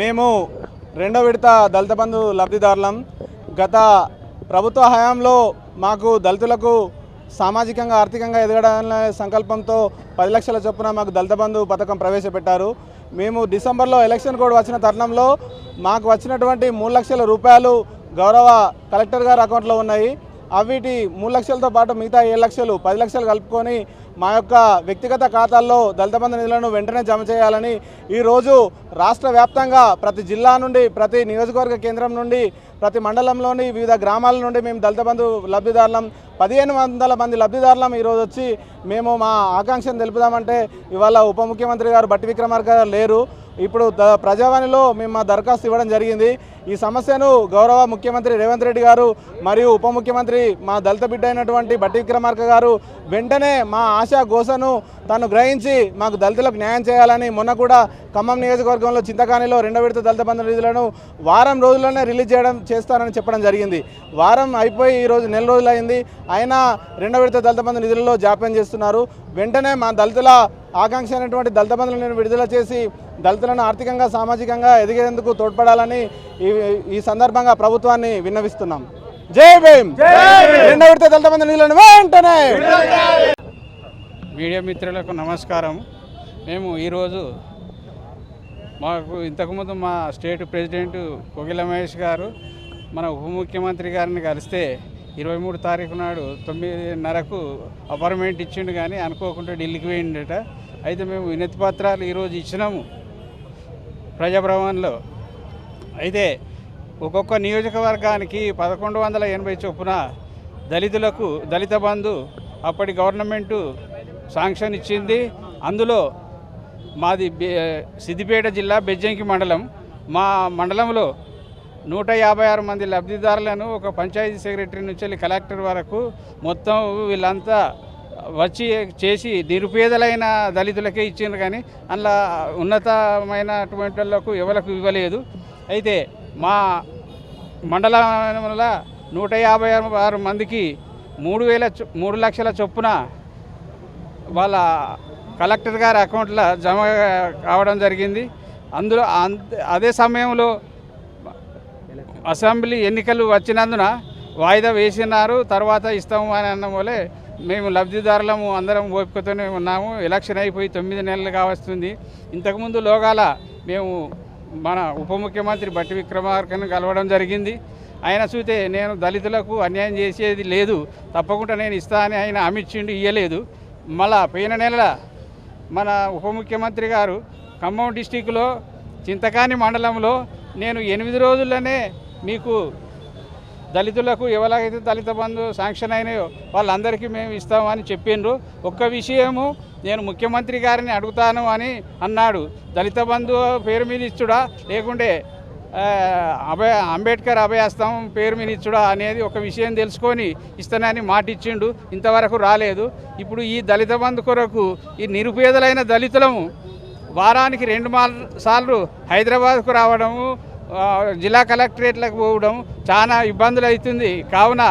మేము రెండో విడత దళిత బంధు లబ్ధిదారులం. గత ప్రభుత్వ హయాంలో మాకు దళితులకు సామాజికంగా ఆర్థికంగా ఎదగడాలనే సంకల్పంతో పది లక్షల చొప్పున మాకు దళిత బంధు పథకం ప్రవేశపెట్టారు. మేము డిసెంబర్లో ఎలక్షన్ కోడ్ వచ్చిన తరుణంలో మాకు వచ్చినటువంటి మూడు లక్షల రూపాయలు గౌరవ కలెక్టర్ గారి అకౌంట్లో ఉన్నాయి. అవిటి మూడు లక్షలతో పాటు మిగతా ఏడు లక్షలు పది లక్షలు కలుపుకొని మా యొక్క వ్యక్తిగత ఖాతాల్లో దళిత బంధు నిధులను వెంటనే జమ చేయాలని ఈరోజు రాష్ట్ర వ్యాప్తంగా ప్రతి జిల్లా నుండి ప్రతి నియోజకవర్గ కేంద్రం నుండి ప్రతి మండలంలోని వివిధ గ్రామాల నుండి మేము దళిత బంధు లబ్ధిదారులం పదిహేను వందల మంది లబ్ధిదారులం ఈరోజు వచ్చి మేము మా ఆకాంక్షను తెలుపుదామంటే ఇవాళ ఉప ముఖ్యమంత్రి గారు బట్టి విక్రమార్క గారు లేరు. ఇప్పుడు ప్రజావాణిలో మేము మా దరఖాస్తు ఇవ్వడం జరిగింది. ఈ సమస్యను గౌరవ ముఖ్యమంత్రి రేవంత్ రెడ్డి గారు మరియు ఉప ముఖ్యమంత్రి మా దళిత బిడ్డ అయినటువంటి బట్టి విక్రమార్క గారు వెంటనే మా ఆశా గోసను తను గ్రహించి మాకు దళితులకు న్యాయం చేయాలని మొన్న కూడా ఖమ్మం నియోజకవర్గంలో చింతకానిలో రెండో విడత దళిత బంధు నిధులను వారం రోజుల్లోనే రిలీజ్ చేయడం చేస్తారని చెప్పడం జరిగింది. వారం అయిపోయి ఈరోజు నెల రోజులు అయింది అయినా రెండో విడత దళిత బంధు నిధులలో జాప్యం చేస్తున్నారు. వెంటనే మా దళితుల ఆకాంక్ష అయినటువంటి దళిత బంధువులను విడుదల చేసి దళితులను ఆర్థికంగా సామాజికంగా ఎదిగేందుకు తోడ్పడాలని ఈ ఈ సందర్భంగా ప్రభుత్వాన్ని విన్నవిస్తున్నాం. జై భీమ్! రెండో విడత దళిత బంధు నిధులను వెంటనే! మీడియా మిత్రులకు నమస్కారం. మేము ఈరోజు మాకు ఇంతకుముందు మా స్టేట్ ప్రెసిడెంట్ కోకిల మహేష్ గారు మన ఉప ముఖ్యమంత్రి గారిని కలిస్తే ఇరవై మూడు తారీఖు నాడు తొమ్మిదిన్నరకు అపార్ట్మెంట్ ఇచ్చిండు కానీ అనుకోకుండా ఢిల్లీకి పోయిండట. అయితే మేము వినతి పత్రాలు ఈరోజు ఇచ్చినాము. ప్రజాభవన్లో. అయితే ఒక్కొక్క నియోజకవర్గానికి పదకొండు వందల ఎనభై చొప్పున దళితులకు దళిత బంధు అప్పటి గవర్నమెంటు శాంక్షన్ ఇచ్చింది. అందులో మాది సిద్దిపేట జిల్లా బెజ్జంకి మండలం. మా మండలంలో నూట యాభై ఆరు మంది లబ్ధిదారులను ఒక పంచాయతీ సెక్రటరీ నుంచి కలెక్టర్ వరకు మొత్తం వీళ్ళంతా వచ్చి చేసి నిరుపేదలైన దళితులకే ఇచ్చిండ్రు కానీ అందులో ఉన్నతమైనటువంటి వాళ్ళకు ఎవరికి ఇవ్వలేదు. అయితే మా మండలంలో నూట యాభై ఆరు మందికి మూడు వేల మూడు లక్షల చొప్పున వాళ్ళ కలెక్టర్ గారి అకౌంట్లో జమ కావడం జరిగింది. అందులో అదే సమయంలో అసెంబ్లీ ఎన్నికలు వచ్చినందున వాయిదా వేసినారు తర్వాత ఇస్తాము అని అన్న వల్లే మేము లబ్ధిదారులము అందరం ఓపికతోనే ఉన్నాము. ఎలక్షన్ అయిపోయి తొమ్మిది నెలలు కావస్తుంది. ఇంతకుముందు లోగాల మేము మన ఉప ముఖ్యమంత్రి బట్టి విక్రమార్కను కలవడం జరిగింది. ఆయన చూస్తే నేను దళితులకు అన్యాయం చేసేది లేదు. తప్పకుండా నేను ఇస్తా అని ఆయన హామీ ఇయ్యలేదు. మళ్ళా పోయిన నెల మన ఉప ముఖ్యమంత్రి గారు ఖమ్మం డిస్టిక్లో చింతకాని మండలంలో నేను ఎనిమిది రోజుల్లోనే మీకు దళితులకు ఎవరైతే దళిత బంధు శాంక్షన్ అయినాయో వాళ్ళందరికీ మేము ఇస్తామని చెప్పిండ్రు ఒక్క విషయము నేను ముఖ్యమంత్రి గారిని అడుగుతాను అని అన్నాడు. దళిత బంధు పేరు మీద ఇచ్చుడా? లేకుంటే అభయ అంబేద్కర్ అభయాస్తం పేరు మీద ఇచ్చుడా అనేది ఒక విషయం తెలుసుకొని ఇస్తానని మాట ఇచ్చిండు. ఇంతవరకు రాలేదు. ఇప్పుడు ఈ దళిత బంధు కొరకు ఈ నిరుపేదలైన దళితులము వారానికి రెండు మార్ సార్లు హైదరాబాద్కు రావడము జిల్లా కలెక్టరేట్లకు పోవడం చాలా ఇబ్బందులు అవుతుంది. కావున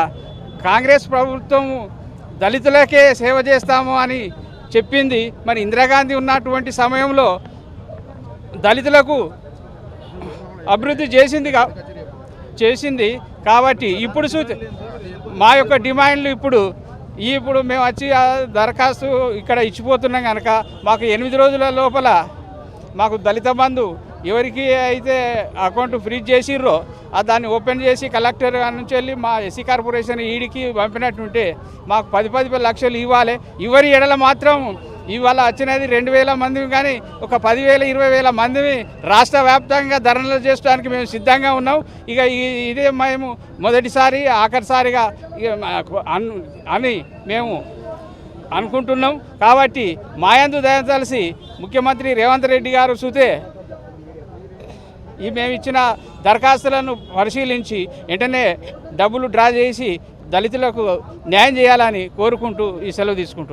కాంగ్రెస్ ప్రభుత్వం దళితులకే సేవ చేస్తాము అని చెప్పింది. మరి ఇందిరాగాంధీ ఉన్నటువంటి సమయంలో దళితులకు అభివృద్ధి చేసింది చేసింది. కాబట్టి ఇప్పుడు చూ మా యొక్క డిమాండ్లు ఇప్పుడు ఇప్పుడు మేము వచ్చి దరఖాస్తు ఇక్కడ ఇచ్చిపోతున్నాం కనుక మాకు ఎనిమిది రోజుల లోపల మాకు దళిత బంధు ఎవరికి అయితే అకౌంట్ ఫ్రీజ్ చేసిర్రో ఆ దాన్ని ఓపెన్ చేసి కలెక్టర్ నుంచి వెళ్ళి మా ఎస్సీ కార్పొరేషన్ ఈడికి పంపినట్టుంటే మాకు పది పది లక్షలు ఇవ్వాలి. ఇవరి ఎడల మాత్రం ఇవాళ వచ్చినది రెండు వేల మంది కానీ ఒక పదివేల ఇరవై వేల మంది రాష్ట్ర వ్యాప్తంగా ధరణలు చేసుకోవడానికి మేము సిద్ధంగా ఉన్నాం. ఇక ఈ- ఇదే మేము మొదటిసారి ఆఖరిసారిగా ఇక అన్- అని మేము అనుకుంటున్నాం. కాబట్టి మాయందు దయతలిసి ముఖ్యమంత్రి రేవంత్ రెడ్డి గారు చూతే ఈ మేము ఇచ్చిన దరఖాస్తులను పరిశీలించి వెంటనే డబ్బులు డ్రా చేసి దళితులకు న్యాయం చేయాలని కోరుకుంటూ ఈ సెలవు తీసుకుంటున్నాను